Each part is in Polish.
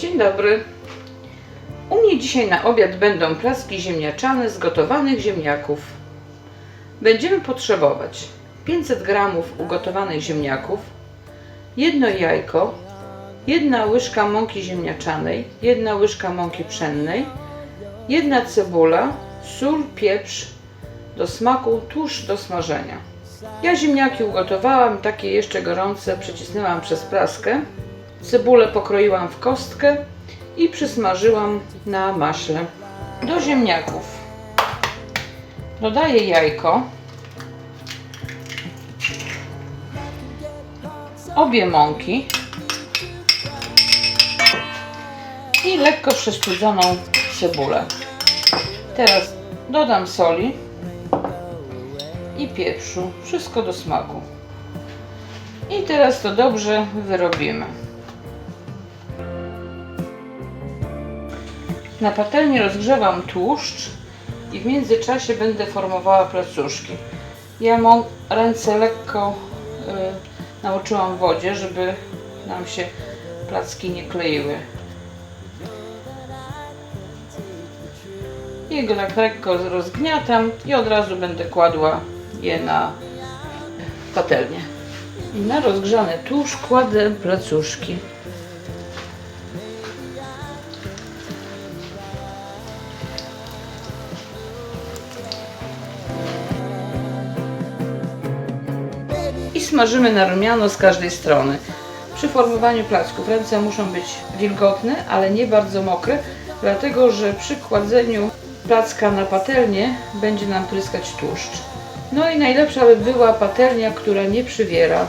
Dzień dobry. U mnie dzisiaj na obiad będą placki ziemniaczane z gotowanych ziemniaków. Będziemy potrzebować 500 g ugotowanych ziemniaków, jedno jajko, jedna łyżka mąki ziemniaczanej, jedna łyżka mąki pszennej, jedna cebula, sól, pieprz do smaku, tłuszcz do smażenia. Ja ziemniaki ugotowałam, takie jeszcze gorące, przecisnęłam przez praskę. Cebulę pokroiłam w kostkę i przysmażyłam na maśle. Do ziemniaków dodaję jajko, obie mąki i lekko przestudzoną cebulę. Teraz dodam soli i pieprzu, wszystko do smaku. I teraz to dobrze wyrobimy. Na patelni rozgrzewam tłuszcz i w międzyczasie będę formowała placuszki. Ja mam ręce lekko y, w wodzie, żeby nam się placki nie kleiły. I go tak lekko rozgniatam i od razu będę kładła je na patelnię. I na rozgrzany tłuszcz kładę placuszki. Smażymy na rumiano z każdej strony. Przy formowaniu placków ręce muszą być wilgotne, ale nie bardzo mokre, dlatego że przy kładzeniu placka na patelnię będzie nam pryskać tłuszcz. No i najlepsza by była patelnia, która nie przywiera.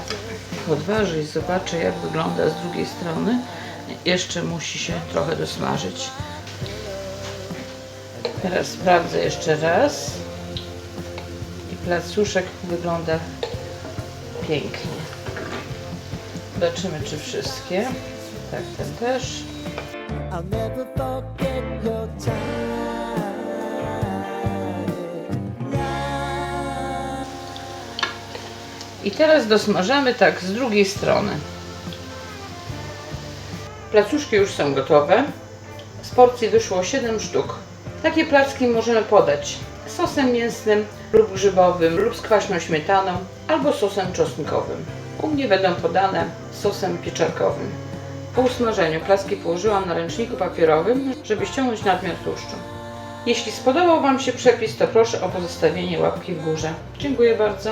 Odważę i zobaczę jak wygląda z drugiej strony. Jeszcze musi się trochę dosmażyć. Teraz sprawdzę jeszcze raz. I placuszek wygląda pięknie. Zobaczymy czy wszystkie. Tak, ten też. I teraz dosmażamy tak z drugiej strony. Placuszki już są gotowe. Z porcji wyszło 7 sztuk. Takie placki możemy podać sosem mięsnym lub grzybowym lub z kwaśną śmietaną albo sosem czosnkowym. U mnie będą podane sosem pieczarkowym. Po usmażeniu placki położyłam na ręczniku papierowym, żeby ściągnąć nadmiar tłuszczu. Jeśli spodobał Wam się przepis, to proszę o pozostawienie łapki w górze. Dziękuję bardzo.